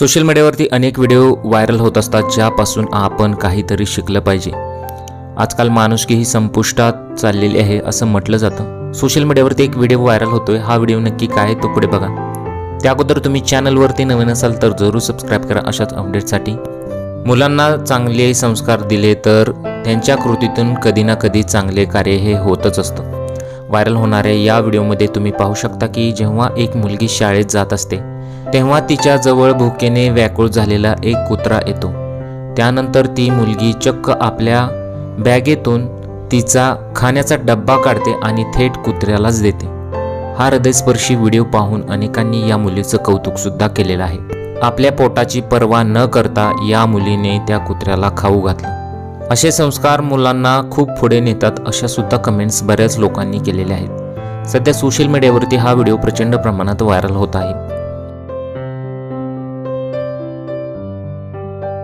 Social मीडियावरती अनेक video viral होत असतात ज्यापासून आपण काहीतरी शिकलं पाहिजे. आजकाल माणुसकी ही संपुष्टात चाललेली आहे असं म्हटलं जातं. सोशल मीडियावरती एक व्हिडिओ व्हायरल होतोय हा व्हिडिओ नक्की काय तो पुढे बघा. त्या अगोदर तुम्ही चॅनलवरती नवीन असाल तर जरूर सबस्क्राईब करा अशाच अपडेटसाठी मुलांना चांगले संस्कार दिले तर त्यांच्या कृतीतून कधी ना कधी चांगले कार्य हे होतच असतं. व्हायरल होणाऱ्या या व्हिडिओमध्ये तुम्ही पाहू शकता की जेव्हा एक मुलगी शाळेत जात असते तेव्हा तिच्या जवळ भुकेने व्याकुळ झालेला एक कुत्रा येतो. त्यानंतर ती मुलगी चक्क आपल्या बॅगेतून तिचा खाण्याचा डब्बा काढते आणि थेट कुत्र्यालाच देते. हा हृदयस्पर्शी व्हिडिओ पाहून अनेकांनी या मुलीचं कौतुकसुद्धा केलेलं आहे. आपल्या पोटाची पर्वा न करता या मुलीने त्या कुत्र्याला खाऊ घातलं. असे संस्कार मुलांना खूप पुढे नेतात अशा सुद्धा कमेंट्स बऱ्याच लोकांनी केलेल्या आहेत. सध्या सोशल मीडियावरती हा व्हिडिओ प्रचंड प्रमाणात व्हायरल होत आहे.